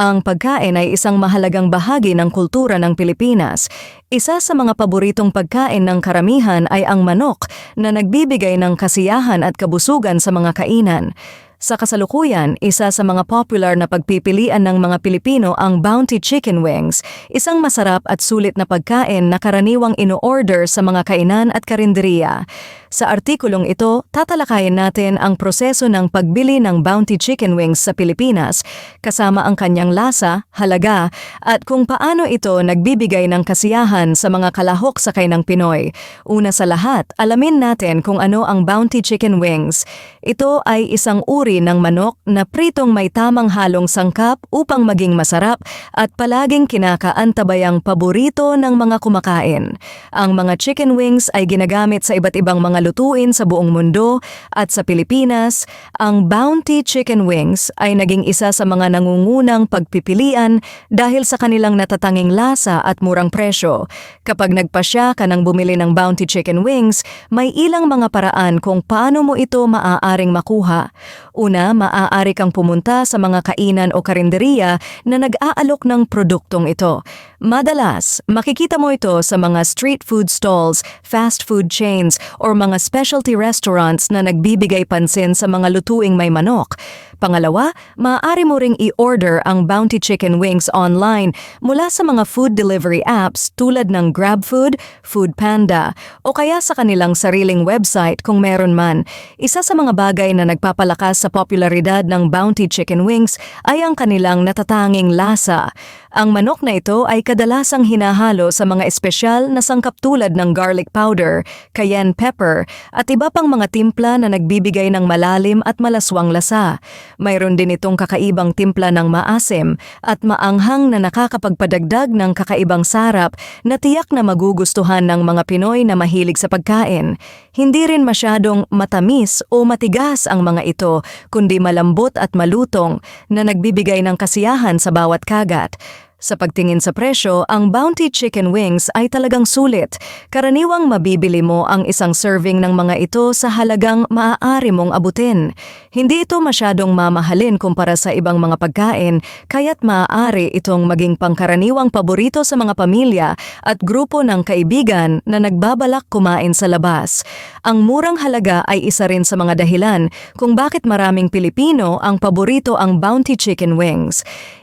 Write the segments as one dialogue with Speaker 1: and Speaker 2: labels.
Speaker 1: Ang pagkain ay isang mahalagang bahagi ng kultura ng Pilipinas. Isa sa mga paboritong pagkain ng karamihan ay ang manok na nagbibigay ng kasiyahan at kabusugan sa mga kainan. Sa kasalukuyan, isa sa mga popular na pagpipilian ng mga Pilipino ang Bounty Chicken Wings, isang masarap at sulit na pagkain na karaniwang ino-order sa mga kainan at karinderiya. Sa artikulong ito, tatalakayin natin ang proseso ng pagbili ng Bounty Chicken Wings sa Pilipinas, kasama ang kanyang lasa, halaga, at kung paano ito nagbibigay ng kasiyahan sa mga kalahok sakay ng Pinoy. Una sa lahat, alamin natin kung ano ang Bounty Chicken Wings. Ito ay isang uri ng manok na pritong may tamang halong sangkap upang maging masarap at palaging kinakaantabayang paborito ng mga kumakain. Ang mga chicken wings ay ginagamit sa iba't ibang mga lutuin sa buong mundo at sa Pilipinas, ang Bounty Chicken Wings ay naging isa sa mga nangungunang pagpipilian dahil sa kanilang natatanging lasa at murang presyo. Kapag nagpasya ka ng bumili ng Bounty Chicken Wings, may ilang mga paraan kung paano mo ito maaaring makuha. Una, maaari kang pumunta sa mga kainan o karinderiya na nag-aalok ng produktong ito. Madalas, makikita mo ito sa mga street food stalls, fast food chains, or mga specialty restaurants na nagbibigay pansin sa mga lutuing may manok. Pangalawa, maaari mo ring i-order ang Bounty Chicken Wings online mula sa mga food delivery apps tulad ng GrabFood, Foodpanda, o kaya sa kanilang sariling website kung meron man. Isa sa mga bagay na nagpapalakas sa popularidad ng Bounty Chicken Wings ay ang kanilang natatanging lasa. Ang manok na ito ay kadalasang hinahalo sa mga espesyal na sangkap tulad ng garlic powder, cayenne pepper, at iba pang mga timpla na nagbibigay ng malalim at malaswang lasa. Mayroon din itong kakaibang timpla ng maasim at maanghang na nakakapagpadagdag ng kakaibang sarap na tiyak na magugustuhan ng mga Pinoy na mahilig sa pagkain. Hindi rin masyadong matamis o matigas ang mga ito, kundi malambot at malutong na nagbibigay ng kasiyahan sa bawat kagat. Sa pagtingin sa presyo, ang Bounty Chicken Wings ay talagang sulit. Karaniwang mabibili mo ang isang serving ng mga ito sa halagang maaari mong abutin. Hindi ito masyadong mamahalin kumpara sa ibang mga pagkain, kaya't maaari itong maging pangkaraniwang paborito sa mga pamilya at grupo ng kaibigan na nagbabalak kumain sa labas. Ang murang halaga ay isa rin sa mga dahilan kung bakit maraming Pilipino ang paborito ang Bounty Chicken Wings.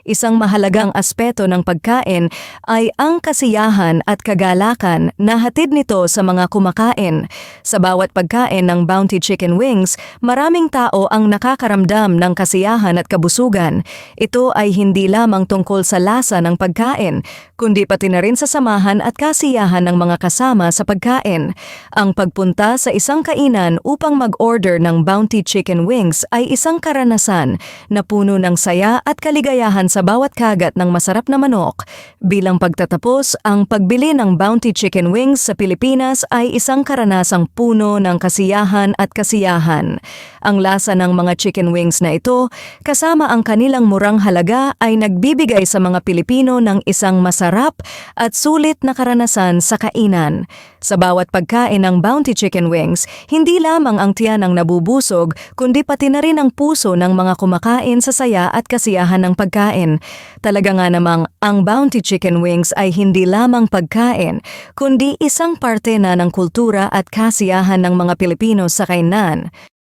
Speaker 1: Isang mahalagang aspeto ng pagkain ay ang kasiyahan at kagalakan na hatid nito sa mga kumakain. Sa bawat pagkain ng Bounty Chicken Wings, maraming tao ang nakakaramdam ng kasiyahan at kabusugan. Ito ay hindi lamang tungkol sa lasa ng pagkain, kundi pati na rin sa samahan at kasiyahan ng mga kasama sa pagkain. Ang pagpunta sa isang kainan upang mag-order ng Bounty Chicken Wings ay isang karanasan na puno ng saya at kaligayahan sa bawat kagat ng masarap na manok. Bilang pagtatapos, ang pagbili ng Bounty Chicken Wings sa Pilipinas ay isang karanasang puno ng kasiyahan at kasiyahan. Ang lasa ng mga chicken wings na ito, kasama ang kanilang murang halaga ay nagbibigay sa mga Pilipino ng isang masarap at sulit na karanasan sa kainan. Sa bawat pagkain ng Bounty Chicken Wings, hindi lamang ang tiyan ang nabubusog, kundi pati na rin ang puso ng mga kumakain sa saya at kasiyahan ng pagkain. Talaga nga namang ang Bounty Chicken Wings ay hindi lamang pagkain, kundi isang parte na ng kultura at kasiyahan ng mga Pilipino sa kainan.